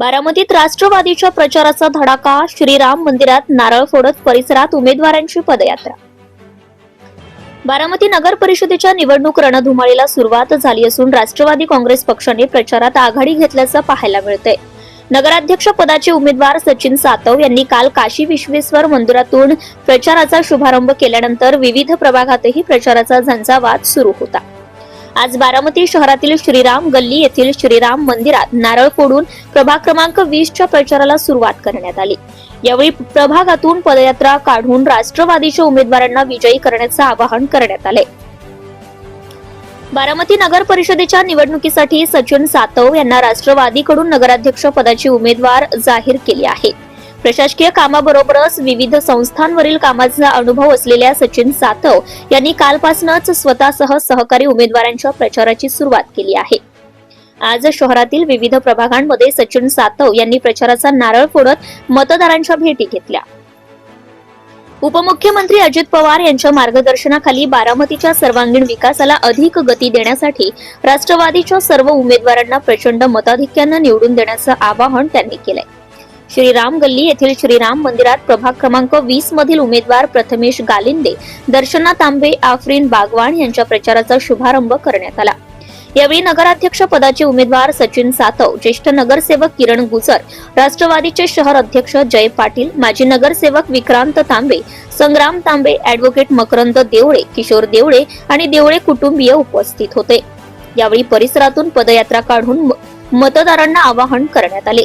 बारामतीत राष्ट्रवादीच्या प्रचाराचा धडाका श्रीराम मंदिरात नारळ फोडत परिसरात उमेदवारांची पदयात्रा. बारामती नगर परिषदेच्या निवडणूक रणधुमाळीला सुरुवात झाली असून राष्ट्रवादी काँग्रेस पक्षाने प्रचारात आघाडी घेतल्याचं पाहायला मिळतंय. नगराध्यक्ष पदाचे उमेदवार सचिन सातव यांनी काल काशी विश्वेश्वर मंदिरातून प्रचाराचा शुभारंभ केल्यानंतर विविध प्रभागातही प्रचाराचा झंझावात सुरू होता. आज बारामती शहरातील श्रीराम गल्ली येथील श्रीराम मंदिरात नारळ फोडून प्रभाग क्रमांक वीसच्या प्रचाराला सुरुवात करण्यात आली. यावेळी प्रभागातून पदयात्रा काढून राष्ट्रवादीच्या उमेदवारांना विजयी करण्याचं आवाहन करण्यात आले. बारामती नगर परिषदेच्या निवडणुकीसाठी सचिन सातव यांना राष्ट्रवादीकडून नगराध्यक्ष पदाची उमेदवार जाहीर केली आहे. प्रशासकीय कामाबरोबरच विविध संस्थांवरील कामाचा अनुभव असलेल्या सचिन सातव यांनी कालपासूनच स्वतःसह सहकारी उमेदवारांच्या प्रचाराची सुरुवात केली आहे. आज शहरातील विविध प्रभागांमध्ये सचिन सातव यांनी प्रचाराचा नारळ फोडत मतदारांच्या भेटी घेतल्या. उपमुख्यमंत्री अजित पवार यांच्या मार्गदर्शनाखाली बारामतीच्या सर्वांगीण विकासाला अधिक गती देण्यासाठी राष्ट्रवादीच्या सर्व उमेदवारांना प्रचंड मताधिक्यानं निवडून देण्याचं आवाहन त्यांनी केलंय. श्रीराम गल्ली येथील श्रीराम मंदिरात प्रभाग क्रमांक वीस मधील उमेदवार प्रथमेश गालिंदे दर्शना तांबे आफरीन बागवान यांच्या प्रचाराचा शुभारंभ करण्यात आला. यावेळी नगराध्यक्ष पदाचे उमेदवार सचिन सातव ज्येष्ठ नगरसेवक किरण गुजर राष्ट्रवादीचे शहर अध्यक्ष जय पाटील माजी नगरसेवक विक्रांत तांबे संग्राम तांबे ऍडव्होकेट मकरंद देवळे किशोर देवळे आणि देवळे कुटुंबीय उपस्थित होते. यावेळी परिसरातून पदयात्रा काढून म- मतदारांना आवाहन करण्यात आले.